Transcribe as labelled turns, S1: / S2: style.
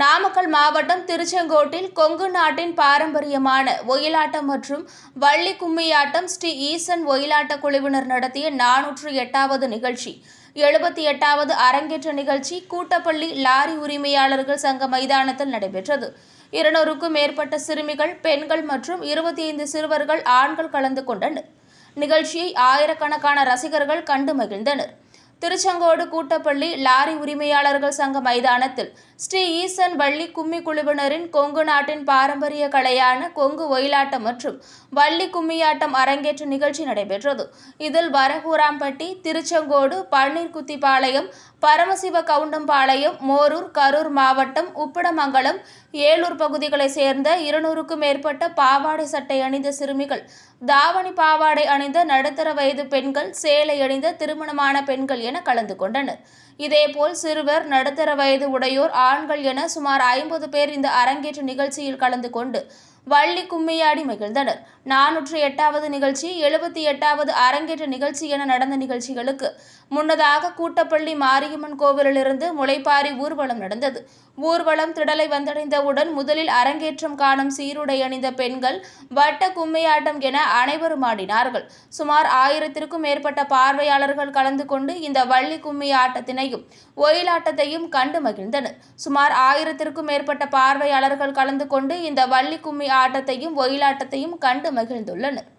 S1: நாமக்கல் மாவட்டம் திருச்செங்கோட்டில் கொங்கு நாட்டின் பாரம்பரியமான ஒயிலாட்டம் மற்றும் வள்ளி கும்மியாட்டம் ஸ்ரீ ஈசன் ஒயிலாட்ட குழுவினர் நடத்திய நானூற்று எட்டாவது நிகழ்ச்சி. எழுபத்தி எட்டாவது அரங்கேற்ற நிகழ்ச்சி கூட்டப்பள்ளி லாரி உரிமையாளர்கள் சங்க மைதானத்தில் நடைபெற்றது. இருநூறுக்கும் மேற்பட்ட சிறுமிகள் பெண்கள் மற்றும் இருபத்தி ஐந்து சிறுவர்கள் ஆண்கள் கலந்து கொண்டனர். நிகழ்ச்சியை ஆயிரக்கணக்கான ரசிகர்கள் கண்டு மகிழ்ந்தனர். திருச்செங்கோடு கூட்டப்பள்ளி லாரி உரிமையாளர்கள் சங்க மைதானத்தில் ஸ்ரீ ஈசன் வள்ளி கும்மி குழுவினரின் கொங்கு நாட்டின் பாரம்பரிய கலையான கொங்கு ஒயிலாட்டம் மற்றும் வள்ளி கும்மியாட்டம் அரங்கேற்ற நிகழ்ச்சி நடைபெற்றது. இதில் வரகூராம்பட்டி திருச்செங்கோடு பன்னீர்குத்திப்பாளையம் பரமசிவ கவுண்டம்பாளையம் மோரூர் கரூர் மாவட்டம் உப்பிடமங்கலம் ஏலூர் பகுதிகளைச் சேர்ந்த இருநூறுக்கும் மேற்பட்ட பாவாடை சட்டை அணிந்த சிறுமிகள் தாவணி பாவாடை அணிந்த நடுத்தர வயது பெண்கள் சேலை அணிந்த திருமணமான பெண்கள் என கலந்து கொண்டனர். இதேபோல் சிறுவர் நடுத்தர வயது உடையோர் ஆண்கள் என சுமார் ஐம்பது பேர் இந்த அரங்கேற்ற நிகழ்ச்சியில் கலந்து கொண்டு வள்ளி கும்மியாடி மகிழ்ந்தனர். நானூற்று எட்டாவது நிகழ்ச்சி எழுபத்தி எட்டாவது அரங்கேற்ற நிகழ்ச்சி என நடந்த நிகழ்ச்சிகளுக்கு முன்னதாக கூட்டப்பள்ளி மாரியம்மன் கோவிலிலிருந்து முளைப்பாரி ஊர்வலம் நடந்தது. ஊர்வலம் திடலை வந்தடைந்தவுடன் முதலில் அரங்கேற்றம் காணும் சீருடை அணிந்த பெண்கள் வட்ட கும்மியாட்டம் என அனைவரும் ஆடினார்கள். சுமார் ஆயிரத்திற்கும் மேற்பட்ட பார்வையாளர்கள் கலந்து கொண்டு இந்த வள்ளி கும்மி ஆட்டத்தினையும் ஒயிலாட்டத்தையும் கண்டு மகிழ்ந்தனர். சுமார் ஆயிரத்திற்கும் மேற்பட்ட பார்வையாளர்கள் கலந்து கொண்டு இந்த வள்ளி கும்மி ஆட்டத்தையும் ஒயிலாட்டத்தையும் கண்டு மகிழ்ந்துள்ளனர்.